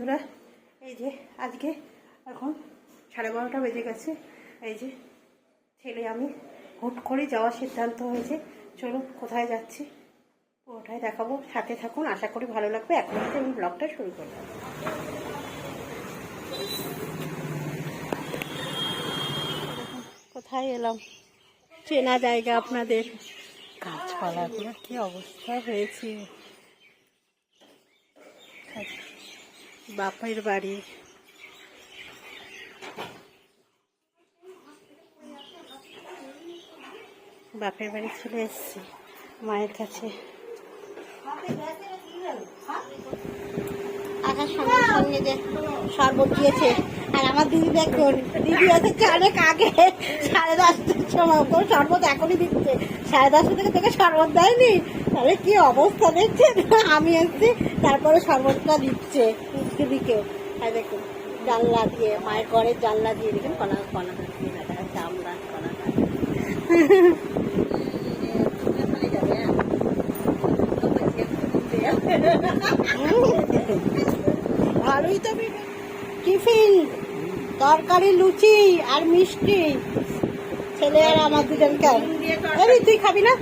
বন্ধুরা, এই যে আজকে এখন সাড়ে বারোটা বেজে গেছে। এই যে ছেলে আমি হুট করে যাওয়ার সিদ্ধান্ত হয়েছে। চলুন কোথায় যাচ্ছি ওটাই দেখাবো। সাথে থাকুন, আশা করি ভালো লাগবে। এখন থেকে আমি ব্লগটা শুরু করলাম। কোথায় এলাম? চেনা জায়গা আপনাদের। গাছপালাগুলো কি অবস্থা হয়েছে? বাপের বাড়ি। বাপের বাড়ি চলে এসেছি মায়ের কাছে। আকাশ সঙ্গে সঙ্গে যে শরবত দিয়েছে আর আমার দিদি দেখুন দিদি হচ্ছে অনেক আগে সাড়ে দশটার সময় ওকেও শরবত এখনই দিচ্ছে। সাড়ে দশটা থেকে তোকে শরবত দেয়নি? তাহলে কি অবস্থা দেখছে? আমি এসছি তারপরে শরবতটা দিচ্ছে দিদিকে আর দেখুন জানলা দিয়ে মায়ের ঘরের জানলা দিয়ে দেখুন কলা কলা গাছ দিয়ে দেখা যাচ্ছে আমরা কলা ভালোই তো টিফিন তরকারি লুচি আর মিষ্টি। ছেলে আর আমার দুজনকে আরে তুই খাবি না?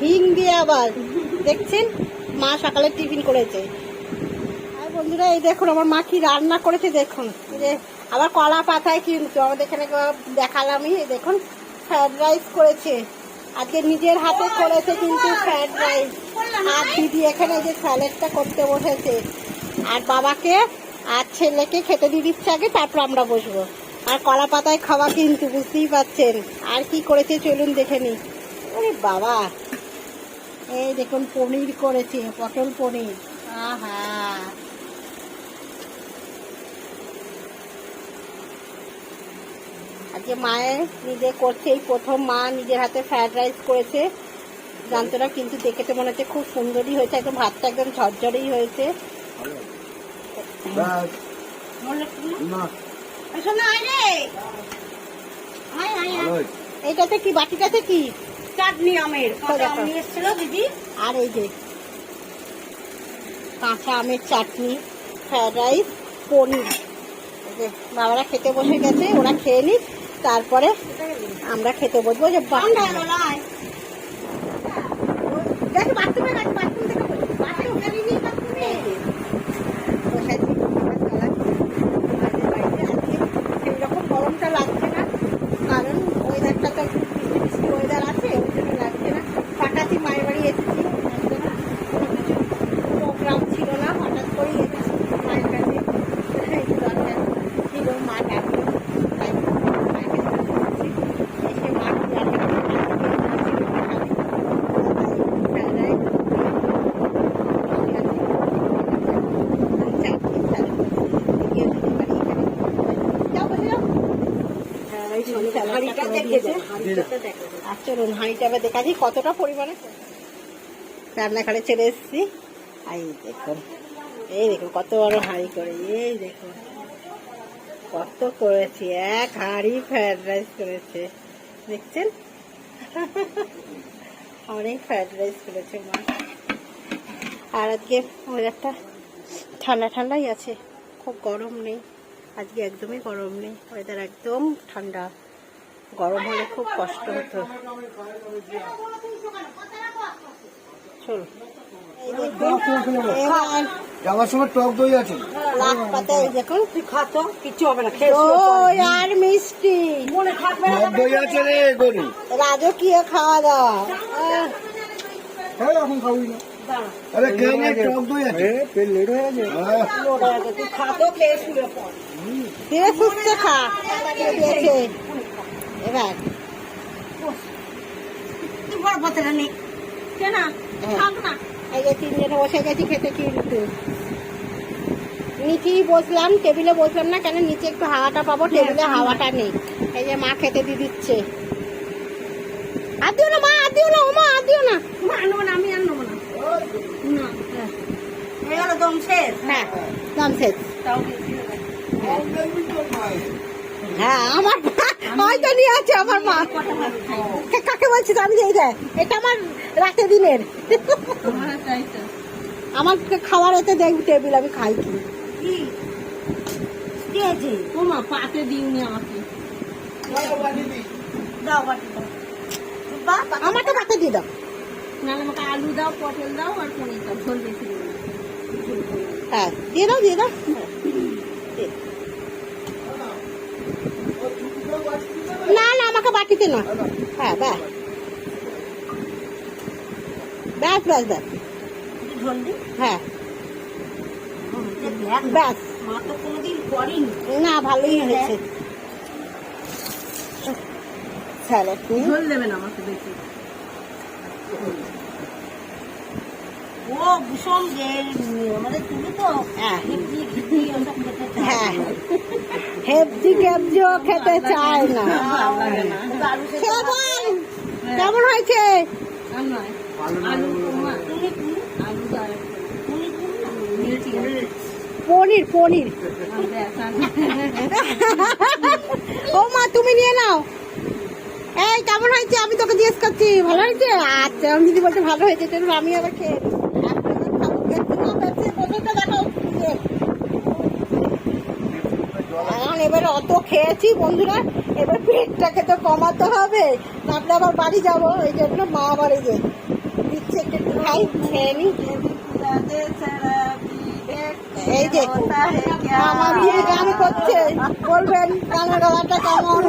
হিং দিয়ে আবার। দেখছেন? মা সকালে টিফিন করেছে। আর বন্ধুরা এই দেখুন আমার মা কি রান্না করেছে দেখুন। যে আবার কলা পাতায় কিন্তু আমাদের এখানে দেখালামই। দেখুন ফ্রাইড রাইস করেছে। আজকে নিজের হাতে করেছে কিন্তু ফ্রাইড রাইস আর দিদি এখানে যে স্যালাডটা করতে বসেছে। আর বাবাকে আর ছেলেকে খেতে দিয়ে দিচ্ছে আগে, তারপর আমরা বসবো। আর কলা পাতায় খাওয়া কিন্তু বুঝতেই পাচ্ছেন। আর কি করেছে চলুন দেখে নি ওরে বাবা! এই দেখুন, পনির করেছে, পটল পনির। আহা! আজকে মায়ের নিজে করছে, এই প্রথম মা নিজের হাতে ফ্রাইড রাইস করেছে। জানতো না, কিন্তু দেখে তো মনে হচ্ছে খুব সুন্দরই হয়েছে, একদম ভাতটা একদম ঝরঝরেই হয়েছে। না শোনা আয় রে আয় আয় আয়। ভালোই এইটাতে কি বাটিটাতে কি? চাটনি আমের তো আম নিয়ে এসেছিল দিদি। আর এই যে কাঁচা আমের চাটনি ফ্রাইড রাইস পনির। বাবারা খেতে বসে গেছে ওরা খেয়ে নিক তারপরে আমরা খেতে বসবো। যে বাথরুমে গেছে বাথরুম থেকে বসে বাথরুম ওখানে নিয়ে বাথরুমে এই যে, বসে আছি, আমরা চালাচ্ছি। আমাদের বাড়িতে আজকে সেইরকম গরমটা লাগছে না কারণ ওয়েদারটা তো একটু বৃষ্টি বৃষ্টি ওয়েদার আছে ওই জন্য লাগছে না হঠাৎই মায়ের বাড়ি এসেছি একদম কোনো কিছু প্রোগ্রাম ছিল না হঠাৎ করেই এসেছি মায়ের কাছে এই দরকার ছিল মা ডাকলো তাই মায়ের কাছে এসেছি। এসে মা রান্না দেখেছে আর চলুন হাঁড়িটা এবার দেখাচ্ছি কতটা পরিমাণে। রান্নাঘরে চলে এসেছি। এই দেখুন এই দেখুন কত বড় হাঁড়ি করে এই দেখুন। কত করেছি এক হাঁড়ি ফ্রাইড রাইস করেছে। দেখছেন? অনেক ফ্রাইড রাইস করেছে মা। আর আজকে ওয়েদারটা ঠান্ডা ঠান্ডাই আছে খুব গরম নেই। আজকে একদমই গরম নেই ওয়েদার একদম ঠান্ডা। গরম হলে খুব কষ্ট হতো। চলো। এই দেখুন, এবার যাওয়ার সময় টক দই আছে। দেখুন তুই খাতো কিচ্ছু হবে না আর মিষ্টি। মনে থাকবে টক দই আছে রে গরু। রাজকীয় খাওয়া দাওয়া? হ্যাঁ এখন খাবি না। আরে কে টক দই আছে। পেট লেট গেছে। লোট গেছে। তুই খাতো খেয়ে শুয়ে পড়। ধীরে সুস্থে খা। এবার। তুই বড় পাতলা নেই। কেনা? না। এই যে তিনজনে বসে গেছি খেতে কিন্তু নিচেই বসলাম টেবিলে বসলাম না কেন নিচে একটু হাওয়াটা পাবো টেবিলে হাওয়াটা নেই। এই যে মা খেতে দিয়ে দিচ্ছে। আর দিও না মা আর দিও না ও মা আর দিও না। মা আনব না আমি আনব না। না হ্যাঁ, হয়ে দম শেষ? হ্যাঁ দাম শেষ। তাও হয়ে আমার হয়তো নিয়ে আছে আমার মা। কাকে বলছিস আমি এই দেখ এটা আমার রাতে দিনের। আমার খাবার এতে দেখ টেবিল আমি খাই কি। ও মা পাতে দিইনি আমাকে। দাও আমাকে পাতে দিয়ে দাও। নাহলে আমাকে আলু দাও পটল দাও আর পনির দাও। ঝোল বেশি হ্যাঁ দিয়ে দাও দিয়ে দাও না না আমাকে বাটিতে না হ্যাঁ ব্যাস ব্যাস ব্যাস ব্যাস হ্যাঁ। ব্যাস। না ভালোই হয়েছে। স্যালাড ঝোল দেবেন আমাকে বেশি। ও ভীষণ যে আমাদের তুমি তো হ্যাঁ। খেতে চায়। হ্যাঁ। চায় না। বল, কেমন হয়েছে। পনির। পনির ও মা তুমি নিয়ে নাও। এই কেমন হয়েছে? আমি তোকে জিজ্ঞেস করছি। ভালো হয়েছে? আচ্ছা আমি যদি বলতে ভালো হয়েছে তাহলে আমি আবার খেয়ে। এখন এবার অত খেয়েছি বন্ধুরা এবার পেটটাকে তো কমাতে হবে। তারপরে আবার বাড়ি যাব এই জন্য মা এই যে দিচ্ছে একটু একটু খাই খেয়ে নি। এই যে আমার বিয়ে গান করছে বলবেন গানের গলাটা কেমন?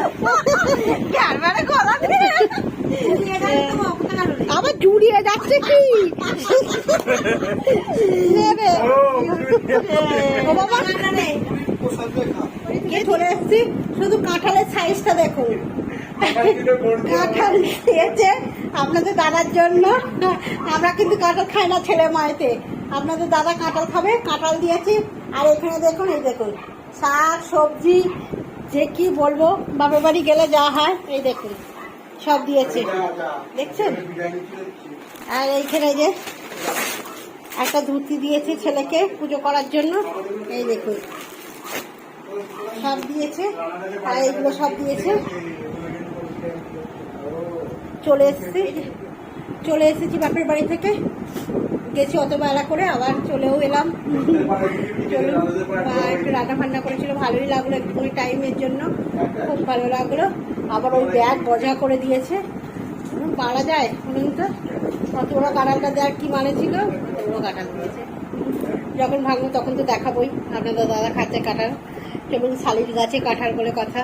দিয়ে দাও তো, ওখানে আলু নেই। জুড়িয়ে যাচ্ছে কি? নেবে। ও বাবা। কে চলে এসছি, শুধু কাঁঠালের সাইজটা দেখুন কাঁঠাল দিয়েছে আপনাদের দাদার জন্য। আমরা কিন্তু কাঁঠাল খাই না ছেলে মায়েতে। আপনাদের দাদা কাঁঠাল খাবে, কাঁঠাল দিয়েছি। আর এখানে দেখুন, এই দেখুন, শাক, সবজি, যে কি বলব, বাপের বাড়ি গেলে যা হয়, এই দেখুন। সব দিয়েছে। দেখছেন? আর এইখানে যে একটা ধুতি দিয়েছে ছেলেকে পুজো করার জন্য। এই দেখুন। সব দিয়েছে, আর এইগুলো সব দিয়েছে। চলে এসেছি চলে এসেছি বাপের বাড়ি থেকে। গেছি অত বেলা করে, আবার চলেও এলাম। চলুন একটু রান্না ফান্না করেছিল, ভালোই লাগল একটুখানি টাইমের জন্য। খুব ভালো লাগল। আবার ওই ব্যাগ বজা করে দিয়েছে। পারা যায়, শুনুন তো। কত ওরা কাঁঠালটা দেওয়ার কি মানে ছিল? ওরা কাঁঠাল দিয়েছে। যখন ভাঙবো তখন তো দেখাবোই। আপনাদের দাদা খাচ্ছে কাঁঠাল। কেবল শালির গাছে কাঁঠাল বলে কথা।